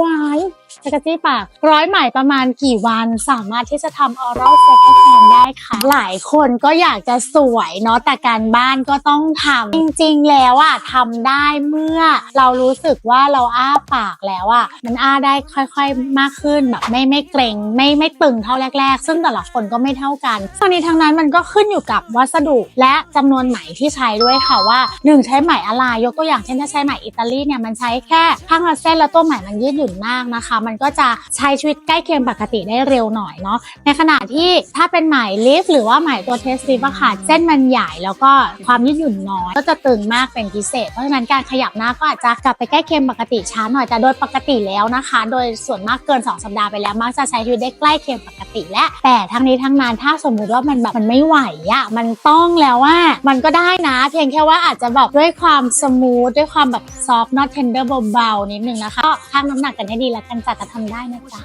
วายจักระจี้ปาก ร้อยไหมประมาณกี่วันสามารถที่จะทำออรัลเซ็กให้แฟนได้ หลายคนก็อยากจะสวยเนาะแต่การบ้านก็ต้องทำจริงๆแล้วอะทำได้เมื่อ เรารู้สึกว่าเราอ้าปากแล้วอะมันอ้าได้ค่อยๆมากขึ้นแบบไม่ไม่เกรงไม่ไม่ตึงเท่าแรก ๆ ซึ่งแต่ละคนก็ไม่เท่ากันทั้งนี้ทั้งนั้นมันก็ขึ้นอยู่กับวัสดุและจำนวนไหมที่ใช้ด้วยค่ะว่าหนึ่งใช้ไหมอะไรยกตัวอย่างเช่นถ้าใช้ไหมอิตาลีเนี่ยมันใช้แค่ข้างละเส้นแล้วตัวไหมมันยืดหยุ่นมากนะคะ มันก็จะใช้ชีวิตใกล้เคียงปกติได้เร็วหน่อยเนาะในขณะที่ถ้าเป็นไหมลิฟหรือว่าไหมตัวเทสลิฟอะค่ะ เส้นมันใหญ่แล้วก็ความยืดหยุ่นน้อย ก็จะตึงมากเป็นพิเศษ เพราะฉะนั้นการขยับหน้าก็อาจจะกลับไปใกล้เคียงปกติช้าหน่อยแต่โดยปกติแล้วนะคะ โดยส่วนมากเกิน 2 สัปดาห์ไปแล้วมักจะใช้ชีวิตได้ใกล้เคียงปกติ และแต่ทั้งนี้ทั้งนั้นถ้าสมมุติว่ามันแบบมันไม่ไหวอะมันต้องแล้วว่ามันก็ได้นะ เพียงแค่ว่าอาจจะแบบด้วยความสมูทด้วยความแบบซอฟต์นอตเทนเดอร์เบาๆนิดนึงนะคะก็ชั่งน้ำหนักกันให้ดีแล้วกันจะจะทำได้นะจ๊ะ